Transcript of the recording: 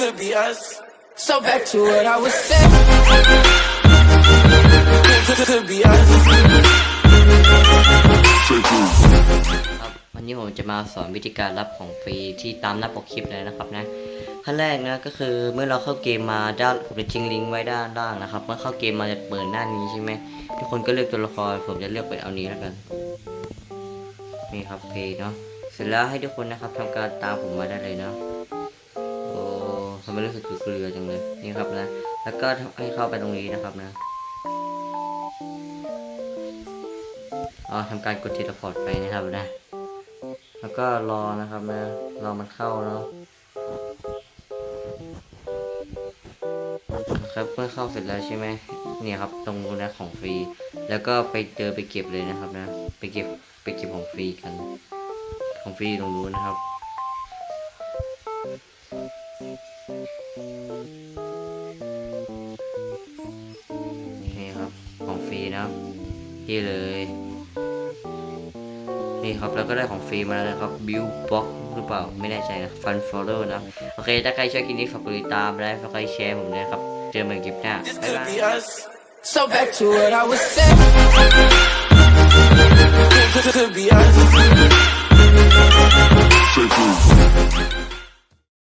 could be us. So back to what I was saying. Could, could be us. ครับวันนี้ผมจะมาสอนวิธีการรับของฟรีที่ตามหน้าปกคลิปเลยนะครับนะขั้นแรกนะก็คือเมื่อเราเข้าเกมมาด้านผมจะทิ้งลิงก์ไว้ด้านล่างนะครับเมื่อเข้าเกมมาจะเปิดหน้านี้ใช่ไหมทุกคนก็เลือกตัวละครผมจะเลือกไปเอานี้แล้วกันนี่ครับเพย์เนาะเสร็จแล้วให้ทุกคนนะครับทำการตามผมมาได้เลยเนาะ ไมรู้สึกเกลือจังเลยนี่ครับนะ แล้วก็ให้เข้าไปตรงนี้นะครับนะอ๋อทำการกดเทเลพอร์ตไปนะครับนะ แล้วก็รอนะครับนะ รอมันเข้าเนาะนะครับเมื่อเข้าเสร็จแล้วใช่ไหมเนี่ยครับตรงนู้นนะของฟรี แล้วก็ไปเจอไปเก็บเลยนะครับนะ ไปเก็บไปเก็บของฟรีกัน ของฟรีตรงนู้นนะครับ นี่ครับของฟรีนะที่เลย นี่ครับแล้วก็ได้ของฟรีมาแล้วนะครับบิวบ็อกหรือเปล่าไม่แน่ใจนะฟันฟอลโล่นะโอเค ถ้าใครชอบคลิปนี้ฝากกดติดตามและฝากกดแชร์ผมนะครับ เจอกันใหม่คลิปหน้าบ๊ายบาย